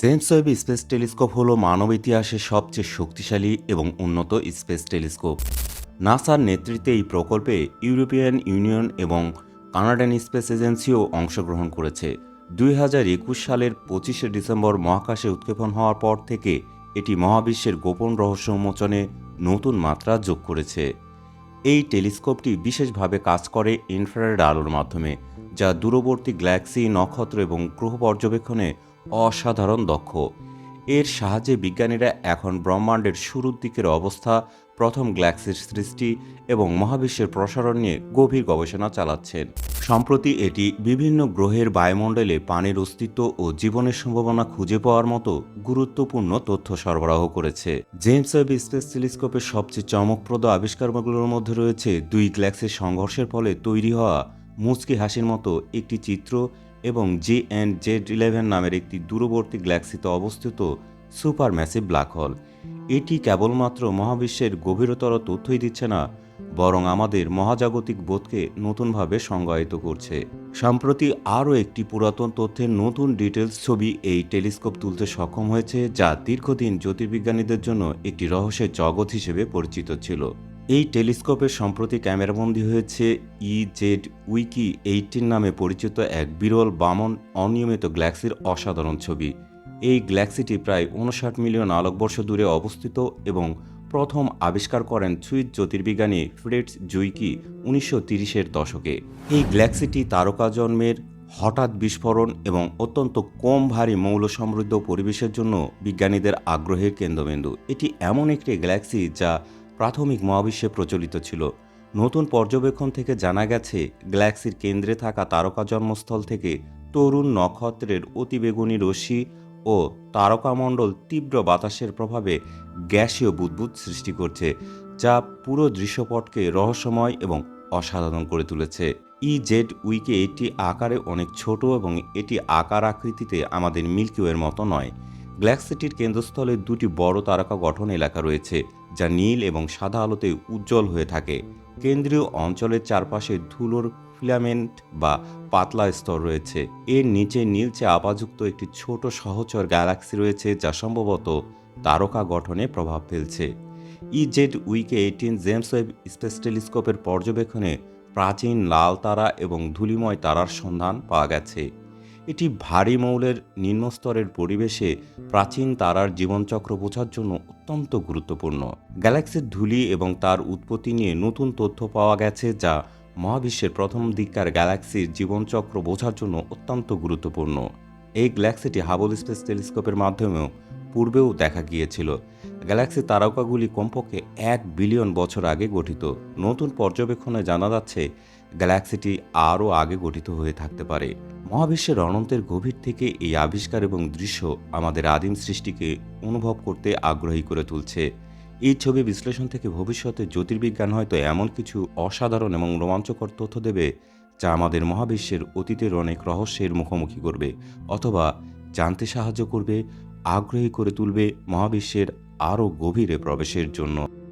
James Webb space telescope হল মানব ইতিহাসের সবচেয়ে শক্তিশালী এবং উন্নত স্পেস টেলিস্কোপ। নাসার নেতৃত্বে এই প্রকল্পে ইউরোপিয়ান ইউনিয়ন এবং কানাডিয়ান স্পেস এজেন্সিও অংশগ্রহণ করেছে। দুই হাজার একুশ সালের পঁচিশে ডিসেম্বর মহাকাশে উৎক্ষেপণ হওয়ার পর থেকে এটি মহাবিশ্বের গোপন রহস্য উন্মোচনে নতুন মাত্রা যোগ করেছে। এই টেলিস্কোপটি বিশেষভাবে কাজ করে ইনফ্রারেড আলোর মাধ্যমে, যা দূরবর্তী গ্যালাক্সি, নক্ষত্র এবং গ্রহ পর্যবেক্ষণে অসাধারণ দক্ষ। এর সাহায্যে বিজ্ঞানীরা এখন ব্রহ্মাণ্ডের শুরুর দিকের অবস্থা, প্রথম গ্যালাক্সির সৃষ্টি এবং মহাবিশ্বের প্রসারণ নিয়ে গভীর গবেষণা চালাচ্ছেন। সম্প্রতি এটি বিভিন্ন গ্রহের বায়ুমণ্ডলে পানির অস্তিত্ব ও জীবনের সম্ভাবনা খুঁজে পাওয়ার মতো গুরুত্বপূর্ণ তথ্য সরবরাহ করেছে। জেমস ওয়েব স্পেস টেলিস্কোপের সবচেয়ে চমকপ্রদ আবিষ্কারগুলোর মধ্যে রয়েছে দুই গ্যালাক্সির সংঘর্ষের ফলে তৈরি হওয়া মুচকি হাসির মতো একটি চিত্র এবং জে অ্যান্ড জেড ইলেভেন নামের একটি দূরবর্তী গ্যালাক্সিতে অবস্থিত সুপার ম্যাসিভ ব্ল্যাক হল। এটি কেবলমাত্র মহাবিশ্বের গভীরতর তথ্যই দিচ্ছে না, বরং আমাদের মহাজাগতিক বোধকে নতুনভাবে সংজ্ঞায়িত করছে। সম্প্রতি আরও একটি পুরাতন তথ্যের নতুন ডিটেলস ছবি এই টেলিস্কোপ তুলতে সক্ষম হয়েছে, যা দীর্ঘদিন জ্যোতির্বিজ্ঞানীদের জন্য একটি রহস্যের জগৎ হিসেবে পরিচিত ছিল। এই টেলিস্কোপের সম্প্রতি ক্যামেরাবন্দি হয়েছে ই জেড উইকি এইটিন নামে পরিচিত এক বিরল বামন অনিয়মিত গ্যালাক্সির অসাধারণ ছবি। এই গ্যালাক্সিটি প্রায় উনষাট মিলিয়ন আলোকবর্ষ দূরে অবস্থিত এবং প্রথম আবিষ্কার করেন সুইস জ্যোতির্বিজ্ঞানী ফ্রেডস জুইকি উনিশশো তিরিশের দশকে। এই গ্যালাক্সিটি তারকা জন্মের হঠাৎ বিস্ফোরণ এবং অত্যন্ত কম ভারী মৌল সমৃদ্ধ পরিবেশের জন্য বিজ্ঞানীদের আগ্রহের কেন্দ্রবিন্দু। এটি এমন একটি গ্যালাক্সি যা প্রাথমিক মহাবিশ্বে প্রচলিত ছিল। নতুন পর্যবেক্ষণ থেকে জানা গেছে, গ্যালাক্সির কেন্দ্রে থাকা তারকা জন্মস্থল থেকে তরুণ নক্ষত্রের অতিবেগুনি রশ্মি ও তারকামণ্ডল তীব্র বাতাসের প্রভাবে গ্যাসীয় বুদবুদ সৃষ্টি করছে, যা পুরো দৃশ্যপটকে রহস্যময় এবং অসাধারণ করে তুলেছে। ই জেড উইকে এটি আকারে অনেক ছোট এবং এটি আকার আকৃতিতে আমাদের মিল্কিওয়ের মতো নয়। গ্যালাক্সিটির কেন্দ্রস্থলে দুটি বড় তারকা গঠন এলাকা রয়েছে, যা নীল এবং সাদা আলোতে উজ্জ্বল হয়ে থাকে। কেন্দ্রীয় অঞ্চলের চারপাশে ধুলোর ফিলামেন্ট বা পাতলা স্তর রয়েছে। এর নিচে নীলচে আপাযুক্ত একটি ছোট সহচর গ্যালাক্সি রয়েছে, যা সম্ভবত তারকা গঠনে প্রভাব ফেলছে। ইজেড উইকে এইটিন জেমস ওয়েব স্পেস টেলিস্কোপের পর্যবেক্ষণে প্রাচীন লাল তারা এবং ধুলিময় তারার সন্ধান পাওয়া গেছে। এটি ভারী মৌলের নিম্নস্তরের পরিবেশে প্রাচীন তারার জীবনচক্র বোঝার জন্য অত্যন্ত গুরুত্বপূর্ণ। গ্যালাক্সির ধূলি এবং তার উৎপত্তি নিয়ে নতুন তথ্য পাওয়া গেছে যা মহাবিশ্বের প্রথম দিককার গ্যালাক্সির জীবনচক্র বোঝার জন্য অত্যন্ত গুরুত্বপূর্ণ। এই গ্যালাক্সিটি হাবল স্পেস টেলিস্কোপের মাধ্যমেও পূর্বেও দেখা গিয়েছিল। গ্যালাক্সি তারকাগুলি কমপক্ষে এক বিলিয়ন বছর আগে গঠিত। নতুন পর্যবেক্ষণে জানা যাচ্ছে, গ্যালাক্সিটি আরও আগে গঠিত হয়ে থাকতে পারে। মহাবিশ্বের অনন্তের গভীর থেকে এই আবিষ্কার এবং দৃশ্য আমাদের আদিম সৃষ্টিকে অনুভব করতে আগ্রহী করে তুলছে। এই ছবি বিশ্লেষণ থেকে ভবিষ্যতে জ্যোতির্বিজ্ঞান হয়তো এমন কিছু অসাধারণ এবং রোমাঞ্চকর তথ্য দেবে যা আমাদের মহাবিশ্বের অতীতের অনেক রহস্যের মুখোমুখি করবে অথবা জানতে সাহায্য করবে, আগ্রহী করে তুলবে মহাবিশ্বের আরও গভীরে প্রবেশের জন্য